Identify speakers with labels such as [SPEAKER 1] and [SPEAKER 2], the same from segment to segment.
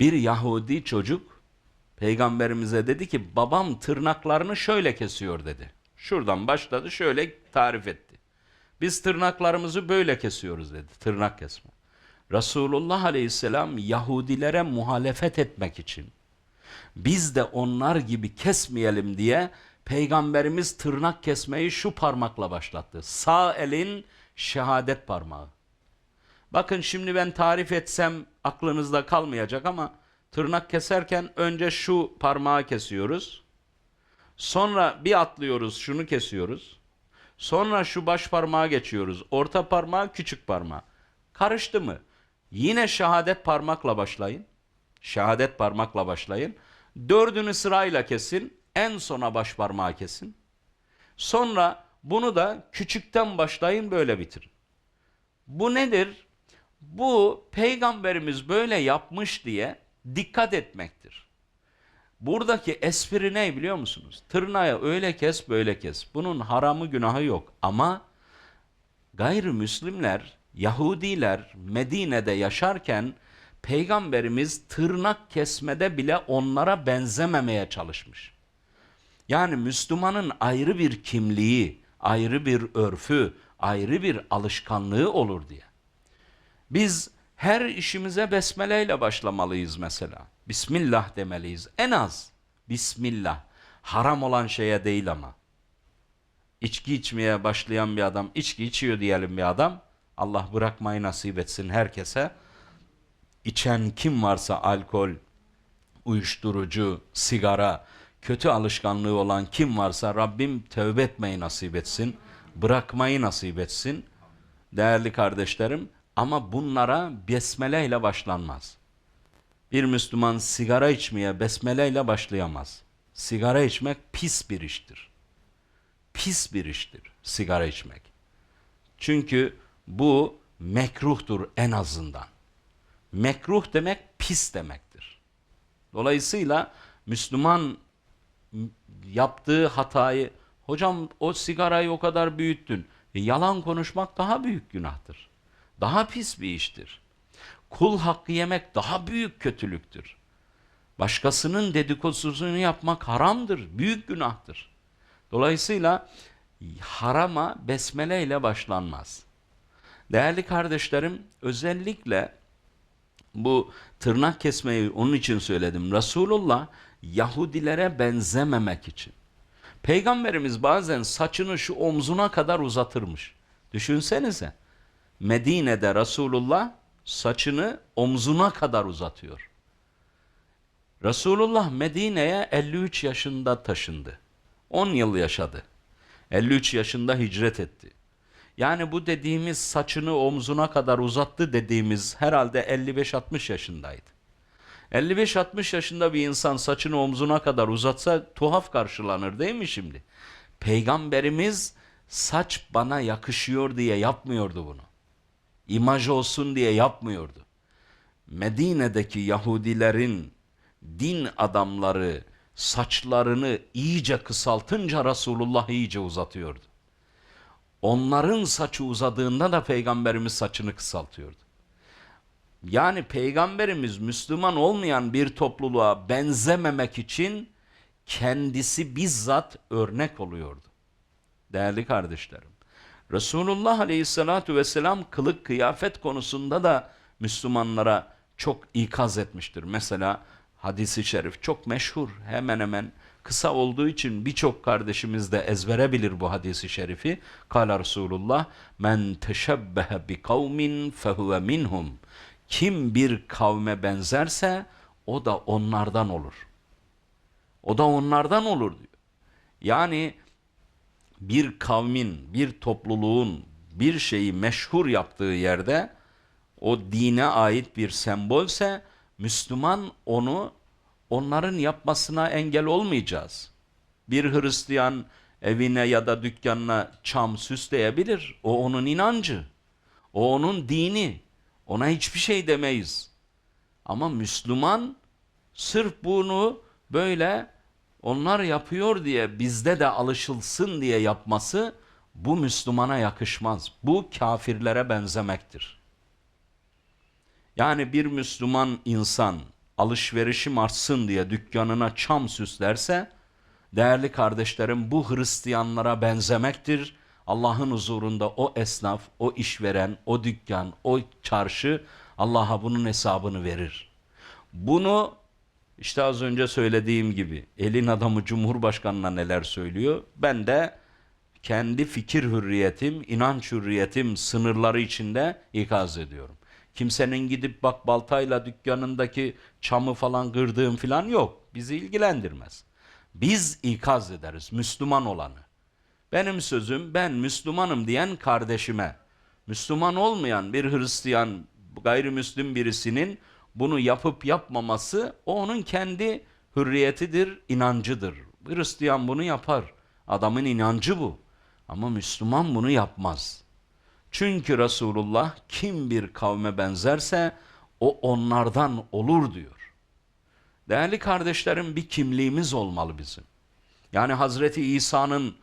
[SPEAKER 1] Bir Yahudi çocuk peygamberimize dedi ki babam tırnaklarını şöyle kesiyor dedi. Şuradan başladı şöyle tarif etti. Biz tırnaklarımızı böyle kesiyoruz dedi. Tırnak kesme. Resulullah Aleyhisselam Yahudilere muhalefet etmek için biz de onlar gibi kesmeyelim diye peygamberimiz tırnak kesmeyi şu parmakla başlattı. Sağ elin şehadet parmağı. Bakın şimdi ben tarif etsem aklınızda kalmayacak ama tırnak keserken önce şu parmağı kesiyoruz. Sonra bir atlıyoruz şunu kesiyoruz. Sonra şu baş parmağı geçiyoruz. Orta parmağı küçük parmağı. Karıştı mı? Yine şehadet parmakla başlayın. Şehadet parmakla başlayın. Dördünü sırayla kesin. En sona baş parmağı kesin. Sonra bunu da küçükten başlayın böyle bitirin. Bu nedir? Bu peygamberimiz böyle yapmış diye dikkat etmektir. Buradaki espri ne biliyor musunuz? Tırnağı öyle kes böyle kes. Bunun haramı günahı yok ama gayrimüslimler, Yahudiler Medine'de yaşarken peygamberimiz tırnak kesmede bile onlara benzememeye çalışmış. Yani Müslümanın ayrı bir kimliği, ayrı bir örfü, ayrı bir alışkanlığı olur diye. Biz her işimize besmeleyle başlamalıyız mesela. Bismillah demeliyiz. En az Bismillah. Haram olan şeye değil ama. İçki içmeye başlayan bir adam, içki içiyor diyelim bir adam. Allah bırakmayı nasip etsin herkese. İçen kim varsa alkol, uyuşturucu, sigara, kötü alışkanlığı olan kim varsa Rabbim tövbe etmeyi nasip etsin. Bırakmayı nasip etsin. Değerli kardeşlerim ama bunlara besmele ile başlanmaz. Bir Müslüman sigara içmeye besmele ile başlayamaz. Sigara içmek pis bir iştir. Pis bir iştir sigara içmek. Çünkü bu mekruhtur en azından. Mekruh demek pis demektir. Dolayısıyla Müslüman yaptığı hatayı hocam o sigarayı o kadar büyüttün. E, yalan konuşmak daha büyük günahtır. Daha pis bir iştir. Kul hakkı yemek daha büyük kötülüktür. Başkasının dedikodusunu yapmak haramdır, büyük günahtır. Dolayısıyla harama besmele ile başlanmaz. Değerli kardeşlerim, özellikle bu tırnak kesmeyi onun için söyledim. Resulullah Yahudilere benzememek için. Peygamberimiz bazen saçını şu omzuna kadar uzatırmış. Düşünsenize. Medine'de Resulullah saçını omzuna kadar uzatıyor. Resulullah Medine'ye 53 yaşında taşındı. 10 yıl yaşadı. 53 yaşında hicret etti. Yani bu dediğimiz saçını omzuna kadar uzattı dediğimiz herhalde 55-60 yaşındaydı. 55-60 yaşında bir insan saçını omzuna kadar uzatsa tuhaf karşılanır değil mi şimdi? Peygamberimiz saç bana yakışıyor diye yapmıyordu bunu. İmaj olsun diye yapmıyordu. Medine'deki Yahudilerin din adamları saçlarını iyice kısaltınca Resulullah iyice uzatıyordu. Onların saçı uzadığında da peygamberimiz saçını kısaltıyordu. Yani peygamberimiz Müslüman olmayan bir topluluğa benzememek için kendisi bizzat örnek oluyordu. Değerli kardeşlerim. Resulullah Aleyhisselatü Vesselam kılık kıyafet konusunda da Müslümanlara çok ikaz etmiştir. Mesela hadisi şerif çok meşhur hemen hemen kısa olduğu için birçok kardeşimiz de ezbere bilir bu hadisi şerifi. Kala Resulullah men teşebbehe bi kavmin fehuve minhum. Kim bir kavme benzerse o da onlardan olur. O da onlardan olur diyor. Yani bir kavmin, bir topluluğun bir şeyi meşhur yaptığı yerde o dine ait bir sembolse Müslüman onu onların yapmasına engel olmayacağız. Bir Hristiyan evine ya da dükkanına çam süsleyebilir. O onun inancı. O onun dini. Ona hiçbir şey demeyiz. Ama Müslüman sırf bunu böyle onlar yapıyor diye bizde de alışılsın diye yapması bu Müslümana yakışmaz. Bu kafirlere benzemektir. Yani bir Müslüman insan alışverişim artsın diye dükkanına çam süslerse, değerli kardeşlerim bu Hristiyanlara benzemektir. Allah'ın huzurunda o esnaf, o işveren, o dükkan, o çarşı Allah'a bunun hesabını verir. Bunu işte az önce söylediğim gibi elin adamı Cumhurbaşkanı'na neler söylüyor? Ben de kendi fikir hürriyetim, inanç hürriyetim sınırları içinde ikaz ediyorum. Kimsenin gidip bak baltayla dükkanındaki çamı falan kırdığım falan yok. Bizi ilgilendirmez. Biz ikaz ederiz Müslüman olanı. Benim sözüm ben Müslümanım diyen kardeşime, Müslüman olmayan bir Hristiyan, gayrimüslim birisinin bunu yapıp yapmaması o onun kendi hürriyetidir, inancıdır. Hristiyan bunu yapar. Adamın inancı bu. Ama Müslüman bunu yapmaz. Çünkü Resulullah kim bir kavme benzerse o onlardan olur diyor. Değerli kardeşlerim bir kimliğimiz olmalı bizim. Yani Hazreti İsa'nın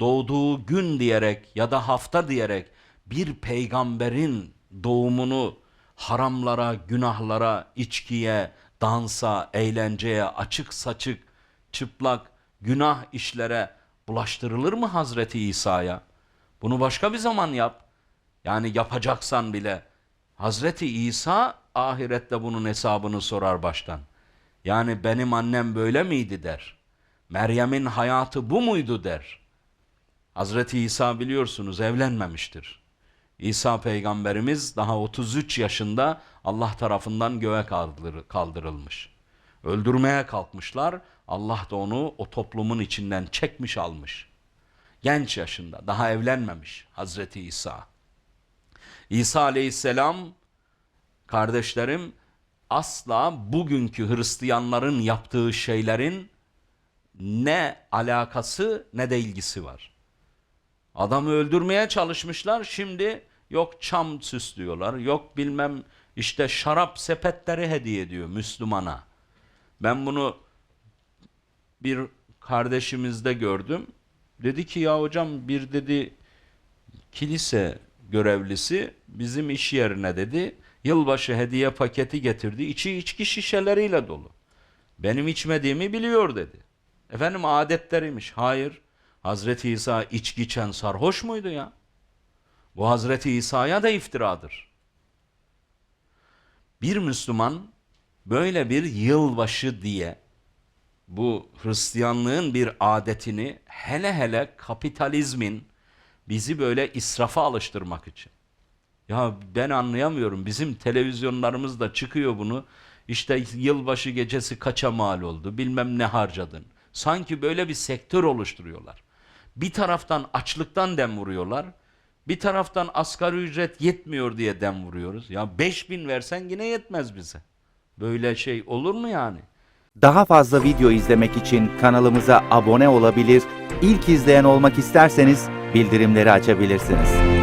[SPEAKER 1] doğduğu gün diyerek ya da hafta diyerek bir peygamberin doğumunu haramlara, günahlara, içkiye, dansa, eğlenceye, açık saçık, çıplak, günah işlere bulaştırılır mı Hazreti İsa'ya? Bunu başka bir zaman yap. Yani yapacaksan bile Hazreti İsa ahirette bunun hesabını sorar baştan. Yani benim annem böyle miydi der. Meryem'in hayatı bu muydu der. Hazreti İsa biliyorsunuz evlenmemiştir. İsa peygamberimiz daha 33 yaşında Allah tarafından göğe kaldır- kaldırılmış. Öldürmeye kalkmışlar. Allah da onu o toplumun içinden çekmiş almış. Genç yaşında daha evlenmemiş Hazreti İsa. İsa aleyhisselam kardeşlerim asla bugünkü Hristiyanların yaptığı şeylerin ne alakası ne de ilgisi var. Adamı öldürmeye çalışmışlar. Şimdi yok çam süslüyorlar. Yok bilmem işte şarap sepetleri hediye ediyor Müslümana. Ben bunu bir kardeşimizde gördüm. Dedi ki ya hocam bir dedi kilise görevlisi bizim iş yerine dedi yılbaşı hediye paketi getirdi. İçi içki şişeleriyle dolu. Benim içmediğimi biliyor dedi. Efendim adetleriymiş. Hayır. Hazreti İsa içki içen sarhoş muydu ya? Bu Hazreti İsa'ya da iftiradır. Bir Müslüman böyle bir yılbaşı diye bu Hristiyanlığın bir adetini hele hele kapitalizmin bizi böyle israfa alıştırmak için. Ya ben anlayamıyorum. Bizim televizyonlarımızda çıkıyor bunu. İşte yılbaşı gecesi kaça mal oldu, bilmem ne harcadın. Sanki böyle bir sektör oluşturuyorlar. Bir taraftan açlıktan dem vuruyorlar. Bir taraftan asgari ücret yetmiyor diye dem vuruyoruz. Ya 5000 versen yine yetmez bize. Böyle şey olur mu yani?
[SPEAKER 2] Daha fazla video izlemek için kanalımıza abone olabilir, ilk izleyen olmak isterseniz bildirimleri açabilirsiniz.